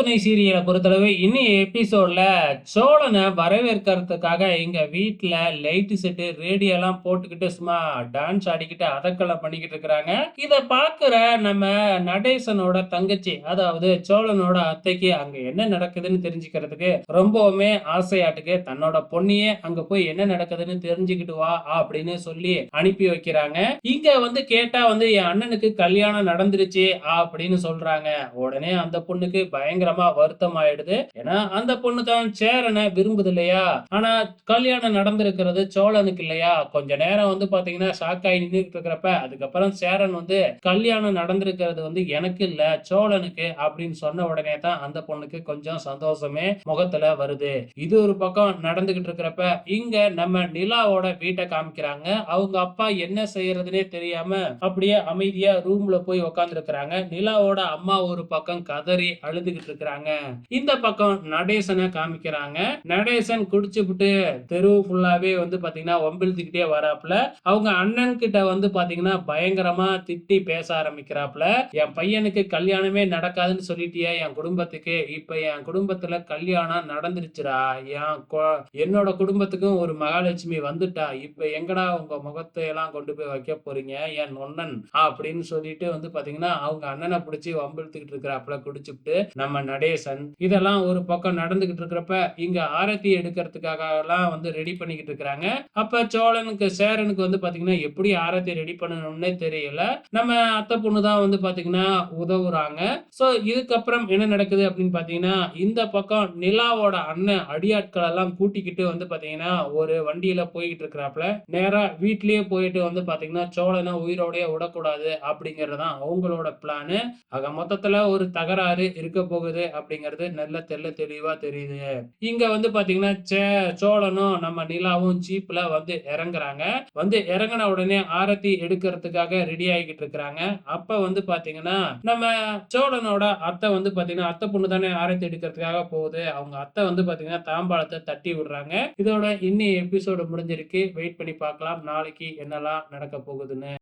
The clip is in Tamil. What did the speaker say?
துணை சீரியலை பொறுத்தளவு இன்னி எபிசோட்ல சோழனை வரவேற்கிறதுக்காக எங்க வீட்டில் லைட் செட்டு ரேடியோ எல்லாம் போட்டுக்கிட்டு சும்மா டான்ஸ் ஆடிக்கிட்டு அதக்கெல்லாம் பண்ணிக்கிட்டு இருக்கிறாங்க. இத பாக்குற நம்ம நடேசனோட தங்கச்சி அதாவது சோழனோட அத்தைக்கு அங்க என்ன நடக்குதுன்னு தெரிஞ்சுக்கிறதுக்கு ரொம்பவுமே ஆசையாட்டுக்கு தன்னோட பொண்ணையே அங்க போய் என்ன நடக்குதுன்னு தெரிஞ்சுக்கிட்டு வா அப்படின்னு சொல்லி அனுப்பி வைக்கிறாங்க. இங்க வந்து கேட்டா வந்து என் அண்ணனுக்கு கல்யாணம் நடந்துருச்சு அப்படின்னு சொல்றாங்க. உடனே அந்த பொண்ணுக்கு பயங்கரமா வருத்தம் ஆயிடுது ஏன்னா அந்த பொண்ணு தான் சேரனை விரும்புது இல்லையா ஆனா கல்யாணம் நடந்திருக்கிறது சோழனுக்கு இல்லையா? கொஞ்ச நேரம் வந்து பாத்தீங்கன்னா ஷாக் ஆகி நின்றுட்டு இருக்கிறப்ப அதுக்கப்புறம் சேரன் வந்து கல்யாணம் நடந்திருக்கிறது வந்து எனக்கு இல்ல சோழனுக்கு அப்படின்னு சொன்ன உடனே தான் அந்த பொண்ணுக்கு கொஞ்சம் சந்தோஷமே முகத்துல வருது. இது ஒரு பக்கம் நடந்துகிட்டு இருக்கிறப்ப இங்க நம்ம நிலாவோட வீட்டை காமிக்கிறாங்க. அவங்க அப்பா என்ன செய்யறதுனே தெரியாம அப்படியே அமைதியா ரூம்ல போய் உக்காந்துருக்கிறாங்க. நிலாவோட அம்மா ஒரு பக்கம் கதறி அழுதுகிட்டு இருக்கிறாங்க இந்த பக்கம் நடேசனை காமிக்கிறாங்க. நடேசன் குடிச்சுப்புட்டு தெரு ஃபுல்லாவே வந்து பாத்தீங்கன்னா ஒம்பிழுத்துக்கிட்டே வராப்புல. அவங்க அண்ணன் கிட்ட வந்து பாத்தீங்கன்னா பயங்கரமா திட்டி பேச ஆரம்பிக்கிறாப்புல. என் பையனுக்கு கல்யாணமே நடக்காதுன்னு சொல்லிட்டியா என் குடும்பத்துக்கு. இப்ப என் குடும்பத்துல கல்யாணம் நடந்துருச்சுடா. என் என்னோட குடும்பத்துக்கும் ஒரு மகாலட்சுமி வந்துட்டா. இப்ப எங்கடா உங்க முகத்தை எல்லாம் கொண்டு போய் வைக்க போறீங்க என் நொன்னன் அப்படின்னு சொல்லிட்டு வந்து பாத்தீங்கன்னா அவங்க அண்ணனை பிடிச்சி வம்பிழுத்துக்கிட்டு இருக்கிறாப்புல குடிச்சுப்புட்டு நம்ம நடேசன். இதெல்லாம் ஒரு பக்கம் நடந்துகிட்டு இருக்கிறப்ப இங்க ஆரத்தி எடுக்கிறதுக்காக எல்லாம் வந்து ரெடி பண்ணிக்கிட்டு இருக்கிறாங்க. அப்ப சோழனுக்கு சேரனுக்கு வந்து பாத்தீங்கன்னா எப்படி ஆரத்தி ரெடி பண்ணணும்னே தெரியல. நம்ம அத்தை பொண்ணு தான் வந்து பாத்தீங்கன்னா உதவுறாங்க. சோ இதுக்கப்புறம் என்ன நடக்குது அப்படின்னு பாத்தீங்கன்னா இந்த பக்கம் நிலாவோட அண்ணன் அடியாட்கள் எல்லாம் கூட்டிக்கிட்டு வந்து பாத்தீங்கன்னா ஒரு வண்டியில போய்கிட்டு இருக்கிறாப்புல. நேரா வீட்லயே போயிட்டு வந்து பாத்தீங்கன்னா சோழனை உயிரோடய விடக்கூடாது அப்படிங்கறதுதான் அவங்களோட பிளானு ஆக மொத்தத்துல ஒரு தகராறு இருக்க போகுது. அப்படிங்கிறது நல்ல தெள்ள தெளிவா தெரியுது. இங்க வந்து பாத்தீங்கன்னா சே- சோழனும் நம்ம நிலாவும் ஜீப்ல வந்து இறங்குறாங்க. வந்து இறங்கின உடனே ஆரத்தி எடுக்கிறதுக்காக ரெடி ஆகிட்டு இருக்கிறாங்க. அப்ப வந்து பாத்தீங்கன்னா நம்ம சோழனோட அத்தை வந்து பாத்தீங்கன்னா அத்தை பொண்ணு தானே ஆரத்தி எடுக்கிறதுக்காக போகுது. அவங்க அத்தை வந்து பாத்தீங்கன்னா தாம்பாளத்தை தட்டி விடுறாங்க. இதோட இன்னி எபிசோடு முடிஞ்சிருக்கு. வெயிட் பண்ணி பார்க்கலாம். நாளைக்கு என்னெல்லாம் நடக்க போகுதுன்னு.